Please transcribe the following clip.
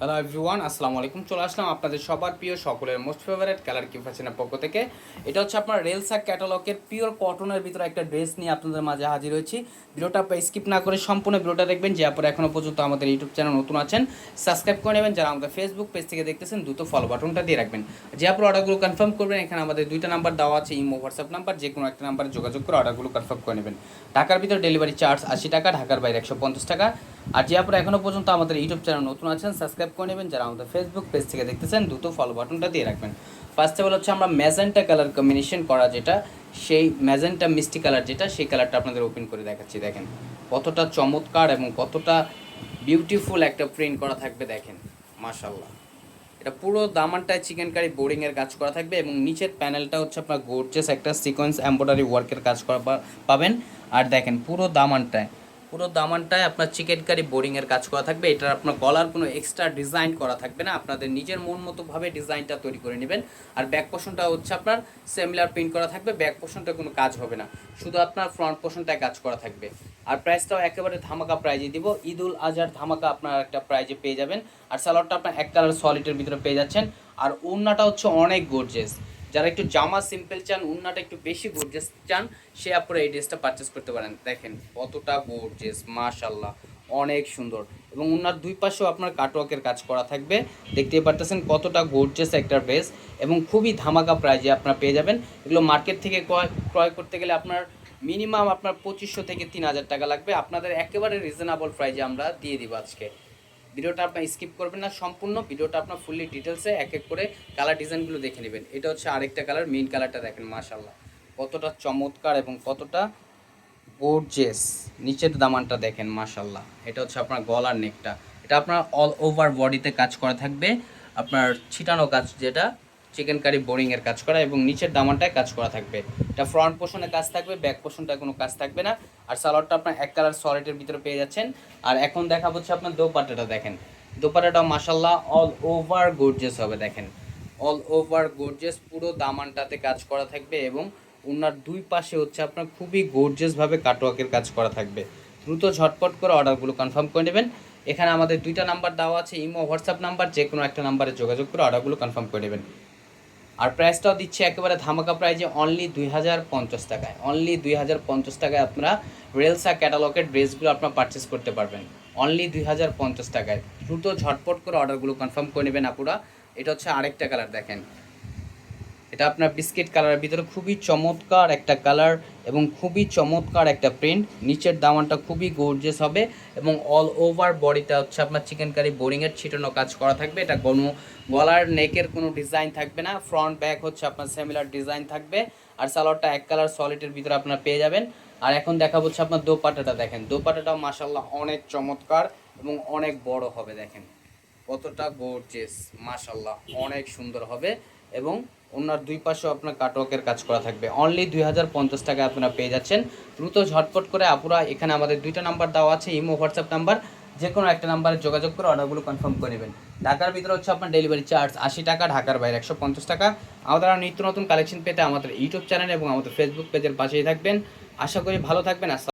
Hello everyone আসসালামু আলাইকুম চলে আসলাম আপনাদের সবার প্রিয় সকলের মোস্ট ফেভারিট কালার কি ফ্যাশনের পক্ষ থেকে। এটা হচ্ছে আপনার রেলসা ক্যাটালগের পিওর কটনের ভিতরে একটা ড্রেস নিয়ে আপনাদের মাঝে হাজির হয়েছি। ভিডিওটা স্কিপ না করে সম্পূর্ণ ভিডিওটা দেখবেন। যে আপনারা এখনও পর্যন্ত আমাদের ইউটিউব চ্যানেল নতুন আছেন সাবস্ক্রাইব করে নেবেন। যারা আমাদের ফেসবুক পেজ থেকে দেখতেছেন, দ্রুত ফলো বাটনটা দিয়ে রাখবেন। যে আপনার অর্ডারগুলো কনফার্ম করবেন, এখানে আমাদের দুইটা নাম্বার দেওয়া আছে, ইমো হোয়াটসঅ্যাপ নাম্বার যে কোনো একটা নাম্বারে যোগাযোগ করে অর্ডারগুলো কনফার্ম করে নেবেন। ঢাকার ভিতরে ডেলিভারি চার্জ আশি টাকা, ঢাকার বাইরে একশো পঞ্চাশ টাকা। আর যে আপনারা এখনও পর্যন্ত আমাদের ইউটিউব চ্যানেল নতুন আছেন সাবস্ক্রাইব করে নেবেন। যারা আমাদের ফেসবুক পেজ থেকে দেখতেছেন, দ্রুত ফলো বাটনটা দিয়ে রাখবেন। ফার্স্ট অফ অল হচ্ছে আমরা ম্যাজেন্টা কালার কম্বিনেশন করা যেটা, সেই ম্যাজেন্টা মিষ্টি কালার যেটা, সেই কালারটা আপনাদের ওপেন করে দেখাচ্ছি, দেখেন। কতটা চমৎকার এবং কতটা বিউটিফুল একটা প্রিন্ট করা থাকবে, দেখেন। মাশাল্লাহ এটা পুরো দামানটায় চিকেন কারি বোর্ডিংয়ের কাজ করা থাকবে এবং নিচের প্যানেলটা হচ্ছে আপনার গোর্জেস একটা সিকোয়েন্স এম্ব্রয়ডারি ওয়ার্কের কাজ করা পাবেন। আর দেখেন পুরো দামানটায় পুরো দামানটায় আপনার চিকেন কারি বোরিংয়ের কাজ করা থাকবে। এটার আপনার গলার কোনো এক্সট্রা ডিজাইন করা থাকবে না। আপনাদের নিজের মন মতোভাবে ডিজাইনটা তৈরি করে নেবেন। আর ব্যাক পোর্শনটা হচ্ছে আপনার সেমিলার প্রিন্ট করা থাকবে। ব্যাক পোর্শনটা কোনো কাজ হবে না। শুধু আপনার ফ্রন্ট পোর্শনটায় কাজ করা থাকবে। আর প্রাইসটাও একেবারে ধামাকা প্রাইজে দিব। ঈদ উল আজহার ধামাকা আপনার একটা প্রাইজে পেয়ে যাবেন। আর সালোয়ারটা আপনার এক কালার সলিডের ভিতরে পেয়ে যাচ্ছেন। আর ওড়নাটা হচ্ছে অনেক গর্জেস যারা একটু জামা সিম্পল চান, উন্নাটা একটু বেশি গর্জেস চান, সে আপনারা এই ড্রেসটা পারচেস করতে পারেন। দেখেন কতটা গর্জেস মাশাল্লাহ অনেক সুন্দর। এবং উন্নার দুই পাশেও আপনার কাটওয়ার্কের কাজ করা থাকবে। দেখতেই পারতেছেন কতটা গর্জেস একটা ড্রেস এবং খুবই ধামাকা প্রাইজে আপনারা পেয়ে যাবেন। এগুলো মার্কেট থেকে ক্রয় ক্রয় করতে গেলে আপনার মিনিমাম আপনার পঁচিশশো থেকে তিন হাজার টাকা লাগবে। আপনাদের একেবারে রিজনেবল প্রাইজে আমরা দিয়ে দিব আজকে। ভিডিওটা আপনার স্কিপ করবেন না, সম্পূর্ণ ভিডিওটা আপনার ফুললি ডিটেলসে এক এক করে কালার ডিজাইনগুলো দেখে নেবেন। এটা হচ্ছে আরেকটা কালার মেইন কালারটা দেখেন মাশাল্লাহ কতটা চমৎকার এবং কতটা গোর্জেস নিচের দামানটা দেখেন মাশাল্লাহ এটা হচ্ছে আপনার গলার নেকটা এটা আপনার অল ওভার বডিতে কাজ করা থাকবে। আপনার ছিটানো কাজ যেটা চিকেন কারি বোরিংয়ের কাজ করা এবং নিচের দামানটায় কাজ করা থাকবে। এটা ফ্রন্ট পোর্শনে কাজ থাকবে ব্যাক পোর্শনটায় কোনো কাজ থাকবে না। আর সালোয়ারটা আপনার এক কালার সলিডের ভিতরে পেয়ে যাচ্ছেন। আর এখন দেখা হচ্ছে আপনার দোপাটাটা দেখেন। দোপাটাটা মাসাল্লাহ অল ওভার গোর্জেস হবে, দেখেন। অল ওভার গোর্জেস পুরো দামানটাতে কাজ করা থাকবে এবং ওনার দুই পাশে হচ্ছে আপনার খুবই গোর্জেসভাবে কাটওয়ার্কের কাজ করা থাকবে। দ্রুত ঝটপট করে অর্ডারগুলো কনফার্ম করে নেবেন। এখানে আমাদের দুইটা নাম্বার দেওয়া আছে, ইমো, হোয়াটসঅ্যাপ নাম্বার যে কোনো একটা নাম্বারে যোগাযোগ করে অর্ডারগুলো কনফার্ম করে নেবেন। আর প্রাইসটাও দিচ্ছে একেবারে ধামাকা প্রাইজে অনলি দুই হাজার পঞ্চাশ টাকায়। অনলি দুই হাজার পঞ্চাশ টাকায় আপনারা রেলসা ক্যাটালগের ড্রেসগুলো আপনারা পারচেস করতে পারবেন। অনলি দুই হাজার পঞ্চাশ টাকায়। দ্রুত ঝটপট করে অর্ডারগুলো কনফার্ম করে নেবেন আপুরা। এটা হচ্ছে আরেকটা কালার দেখেন। এটা আপনার বিস্কিট কালারের ভিতরে খুবই চমৎকার একটা কালার এবং খুবই চমৎকার একটা প্রিন্ট নিচের দামানটা খুবই গর্জেস হবে এবং অল ওভার বডিটা হচ্ছে আপনার চিকেন কারি বোরিংয়ের ছিটানো কাজ করা থাকবে। এটা কোনো গলার নেকের কোনো ডিজাইন থাকবে না। ফ্রন্ট ব্যাক হচ্ছে আপনার সিমিলার ডিজাইন থাকবে। আর সালোয়ারটা এক কালার সলিডের ভিতরে আপনার পেয়ে যাবেন। আর এখন দেখা হচ্ছে আপনার দোপাটাটা দেখেন। দোপাটাটাও মাসাল্লাহ অনেক চমৎকার এবং অনেক বড় হবে দেখেন। কতটা গর্জেস মাশাল্লাহ অনেক সুন্দর হবে এবং ওনার দুই পাশেও আপনার কাটওয়ার্কের কাজ করা থাকবে। অনলি দুই হাজার পঞ্চাশ টাকায় আপনারা পেয়ে যাচ্ছেন। দ্রুত ঝটপট করে আপুরা, এখানে আমাদের দুইটা নাম্বার দেওয়া আছে, ইমো হোয়াটসঅ্যাপ নাম্বার যে কোনো একটা নাম্বারে যোগাযোগ করে অর্ডারগুলো কনফার্ম করে নেবেন। ঢাকার ভিতরে হচ্ছে আপনার ডেলিভারি চার্জ আশি টাকা, ঢাকার বাইরে একশো পঞ্চাশ টাকা। আমাদের নিত্য নতুন কালেকশন পেতে আমাদের ইউটিউব চ্যানেল এবং আমাদের ফেসবুক পেজের পাশেই থাকবেন। আশা করি ভালো থাকবেন।